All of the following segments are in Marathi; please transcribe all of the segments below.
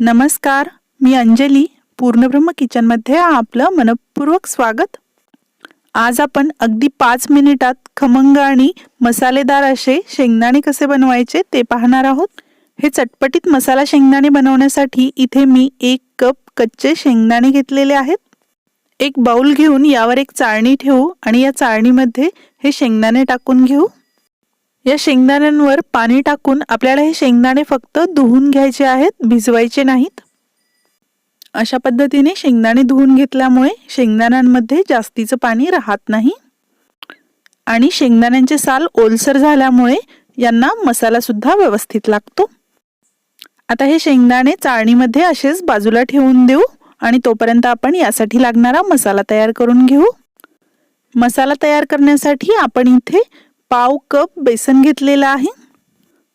नमस्कार मी अंजली पूर्णब्रह्म किचनमध्ये आपलं मनपूर्वक स्वागत. आज आपण अगदी पाच मिनिटात खमंग आणि मसालेदार असे शेंगदाणे कसे बनवायचे ते पाहणार आहोत. हे चटपटीत मसाला शेंगदाणे बनवण्यासाठी इथे मी एक कप कच्चे शेंगदाणे घेतलेले आहेत. एक बाउल घेऊन यावर एक चाळणी ठेवू आणि या चाळणीमध्ये हे शेंगदाणे टाकून घेऊ. या शेंगदाण्यांवर पाणी टाकून आपल्याला हे शेंगदाणे फक्त धुवून घ्यायचे आहेत भिजवायचे नाहीत. अशा पद्धतीने शेंगदाणे धुवून घेतल्यामुळे शेंगदाण्यांमध्ये जास्तीचं पाणी राहत नाही. आणि शेंगदाण्यांचे साल ओलसर झाल्यामुळे यांना मसाला सुद्धा व्यवस्थित लागतो. आता हे शेंगदाणे चाळणीमध्ये असेच बाजूला ठेवून देऊ आणि तोपर्यंत आपण यासाठी लागणारा मसाला तयार करून घेऊ. मसाला तयार करण्यासाठी आपण इथे पाव कप बेसन घेतलेलं आहे.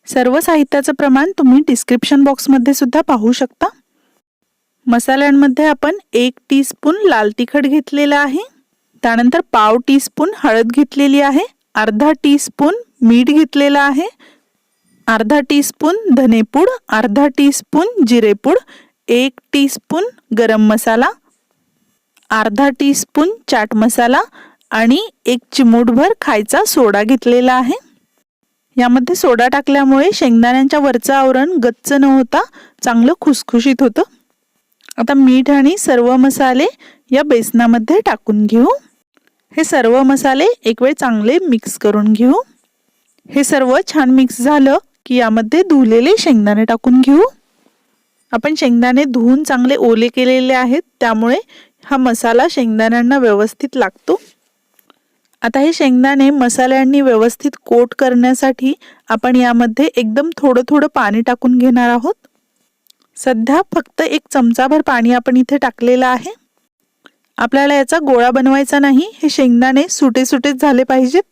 सर्व साहित्याचं प्रमाण तुम्ही डिस्क्रिप्शन बॉक्समध्ये सुद्धा पाहू शकता. मसाल्यांमध्ये आपण एक टीस्पून लाल तिखट घेतलेलं आहे. त्यानंतर पाव टीस्पून हळद घेतलेली आहे. अर्धा टीस्पून मीठ घेतलेलं आहे. अर्धा टीस्पून धनेपूड अर्धा टीस्पून जिरेपूड एक टीस्पून गरम मसाला अर्धा टीस्पून चाट मसाला आणि एक चिमूटभर खायचा सोडा घेतलेला आहे. यामध्ये सोडा टाकल्यामुळे शेंगदाण्यांच्या वरचं आवरण गच्च न होता चांगलं खुसखुशीत होतं. आता मीठ आणि सर्व मसाले या बेसनामध्ये टाकून घेऊ. हे सर्व मसाले एक वेळ चांगले मिक्स करून घेऊ. हे सर्व छान मिक्स झालं की यामध्ये धुलेले शेंगदाणे टाकून घेऊ. आपण शेंगदाणे धुवून चांगले ओले केलेले आहेत त्यामुळे हा मसाला शेंगदाण्यांना व्यवस्थित लागतो. आता हे शेंगदाणे मसाल्यांनी व्यवस्थित कोट करण्यासाठी आपण यामध्ये एकदम थोडं थोडं पाणी टाकून घेणार आहोत. सध्या फक्त एक चमचाभर पाणी आपण इथे टाकलेलं आहे. आपल्याला याचा गोळा बनवायचा नाही हे शेंगदाणे सुटे सुटेच झाले पाहिजेत.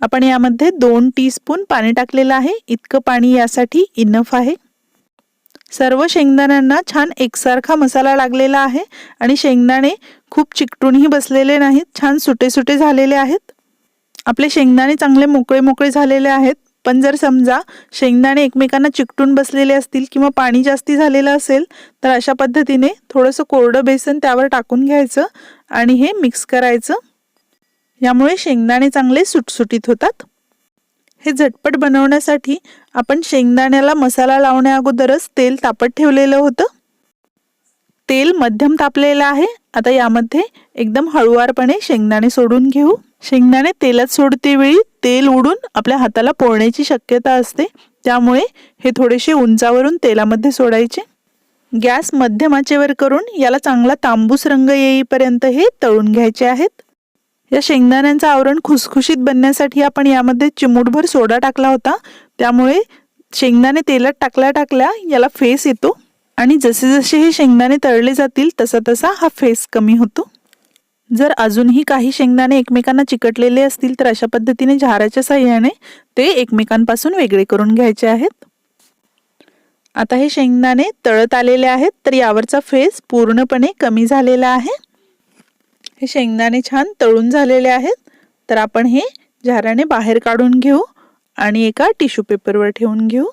आपण यामध्ये दोन टीस्पून पाणी टाकलेलं आहे इतकं पाणी यासाठी इनफ आहे. सर्व शेंगदाण्यांना छान एकसारखा मसाला लागलेला आहे आणि शेंगदाणे खूप चिकटूनही बसलेले नाहीत. छान सुटे सुटे झालेले आहेत. आपले शेंगदाणे चांगले मोकळे मोकळे झालेले आहेत. पण जर समजा शेंगदाणे एकमेकांना चिकटून बसलेले असतील किंवा पाणी जास्ती झालेलं असेल तर अशा पद्धतीने थोडंसं कोरडं बेसन त्यावर टाकून घ्यायचं आणि हे मिक्स करायचं. यामुळे शेंगदाणे चांगले सुटसुटीत होतात. हे झटपट बनवण्यासाठी आपण शेंगदाण्याला मसाला लावण्या अगोदरच तेल तापत ठेवलेलं होतं. तेल मध्यम तापलेलं आहे. आता यामध्ये एकदम हळुवारपणे शेंगदाणे सोडून घेऊ. शेंगदाणे तेलात सोडते वेळी तेल उडून आपल्या हाताला पोळण्याची शक्यता असते. त्यामुळे हे थोडेसे उंचावरून तेलामध्ये सोडायचे. गॅस मध्यम आचेवर करून याला चांगला तांबूस रंग येईपर्यंत हे तळून घ्यायचे आहेत. या शेंगदाण्यांचं आवरण खुसखुशीत बनण्यासाठी आपण यामध्ये चिमूटभर सोडा टाकला होता. त्यामुळे शेंगदाणे तेलात टाकल्या टाकल्या याला फेस येतो. आणि जसे जसे हे शेंगदाणे तळले जातील तसा तसा हा फेस कमी होतो. जर अजूनही काही शेंगदाणे एकमेकांना चिकटलेले असतील तर अशा पद्धतीने झाराच्या साह्याने ते एकमेकांपासून वेगळे करून घ्यायचे आहेत. आता हे शेंगदाणे तळत आलेले आहेत तर यावरचा फेस पूर्णपणे कमी झालेला आहे. हे शेंगदाणे छान तळून झालेले आहेत तर आपण हे झाराने बाहेर काढून घेऊ आणि एका टिश्यू पेपरवर ठेवून घेऊ.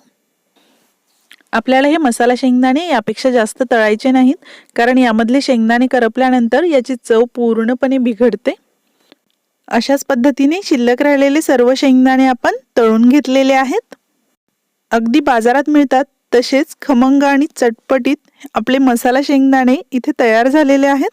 आपल्याला हे मसाला शेंगदाणे यापेक्षा जास्त तळायचे नाहीत कारण यामधले शेंगदाणे करपल्यानंतर याची चव पूर्णपणे बिघडते. अशाच पद्धतीने शिल्लक राहिलेले सर्व शेंगदाणे आपण तळून घेतलेले आहेत. अगदी बाजारात मिळतात तसेच खमंग आणि चटपटीत आपले मसाला शेंगदाणे इथे तयार झालेले आहेत.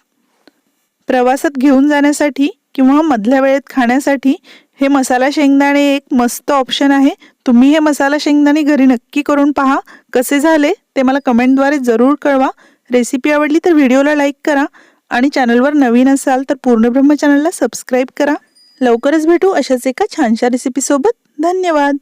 प्रवासात घेऊन जाण्यासाठी किंवा मधल्या वेळेत खाण्यासाठी हे मसाला शेंगदाणे एक मस्त ऑप्शन आहे. तुम्ही हे मसाला शेंगदाणे घरी नक्की करून पहा. कसे झाले ते मला कमेंटद्वारे जरूर कळवा. रेसिपी आवडली तर व्हिडिओला लाईक करा आणि चॅनलवर नवीन असाल तर पूर्णब्रह्म चॅनलला सबस्क्राईब करा. लवकरच भेटू अशाच एका छानशा रेसिपीसोबत धन्यवाद.